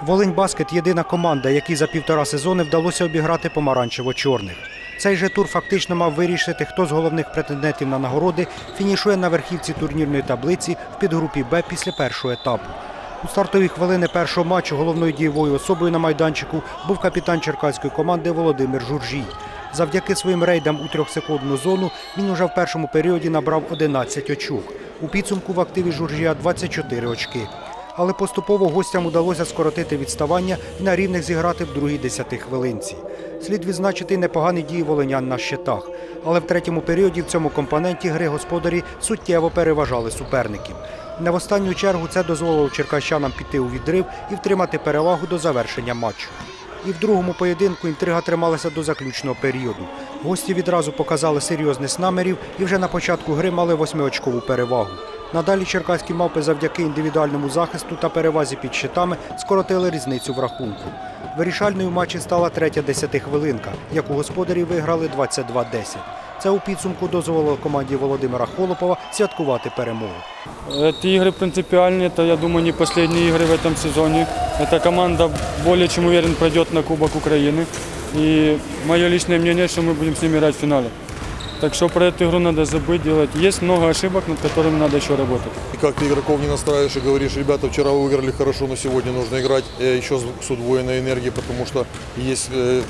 Волинь Баскет єдина команда, якій за півтора сезони вдалося обіграти помаранчево-чорних. Цей же тур фактично мав вирішити, хто з головних претендентів на нагороди фінішує на верхівці турнірної таблиці в підгрупі Б після першого етапу. У стартові хвилини першого матчу головною дієвою особою на майданчику був капітан черкаської команди Володимир Журжій. Завдяки своїм рейдам у трьохсекундну зону він уже в першому періоді набрав 11 очок. У підсумку в активі Журжія 24 очки. Але поступово гостям удалося скоротити відставання і на рівних зіграти в другій десятихвилинці. Слід відзначити непогані дії волинян на щитах. Але в третьому періоді в цьому компоненті гри господарі суттєво переважали суперників. Не в останню чергу це дозволило черкащанам піти у відрив і втримати перевагу до завершення матчу. І в другому поєдинку інтрига трималася до заключного періоду. Гості відразу показали серйозність намірів і вже на початку гри мали восьмиочкову перевагу. Надалі черкаські мавпи завдяки індивідуальному захисту та перевазі під щитами скоротили різницю в рахунку. Вирішальною в матчі стала третя десятихвилинка, яку господарі виграли 22-10. Це у підсумку дозволило команді Володимира Холопова святкувати перемогу. Эти игры принципиальные, это, я думаю, не последние игры в этом сезоне. Эта команда более чем уверен пройдет на Кубок Украины. И мое личное мнение, что мы будем с ними играть в финале. Так что про эту игру надо забыть делать. Есть много ошибок, над которыми надо еще работать. И как ты игроков не настраиваешь и говоришь, ребята, вчера вы выиграли хорошо, но сегодня нужно играть э, еще с удвоенной энергией, потому что есть э,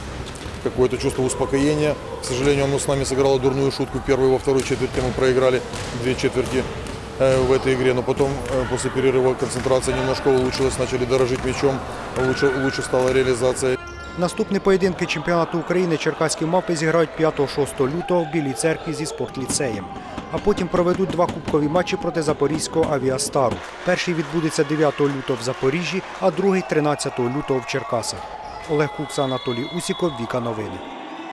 какое-то чувство успокоения. К сожалению, оно с нами сыграло дурную шутку. Первую во второй четверти мы проиграли две четверти э, в этой игре, но потом после перерыва концентрация немножко улучшилась, начали дорожить мячом, лучше, лучше стала реализация. Наступні поєдинки чемпіонату України черкаські мавпи зіграють 5-6 лютого в Білій церкві зі спортліцеєм. А потім проведуть два кубкові матчі проти Запорізького авіастару. Перший відбудеться 9 лютого в Запоріжжі, а другий 13 лютого в Черкасах. Олег Кукса, Анатолій Усіков, Віка Новини.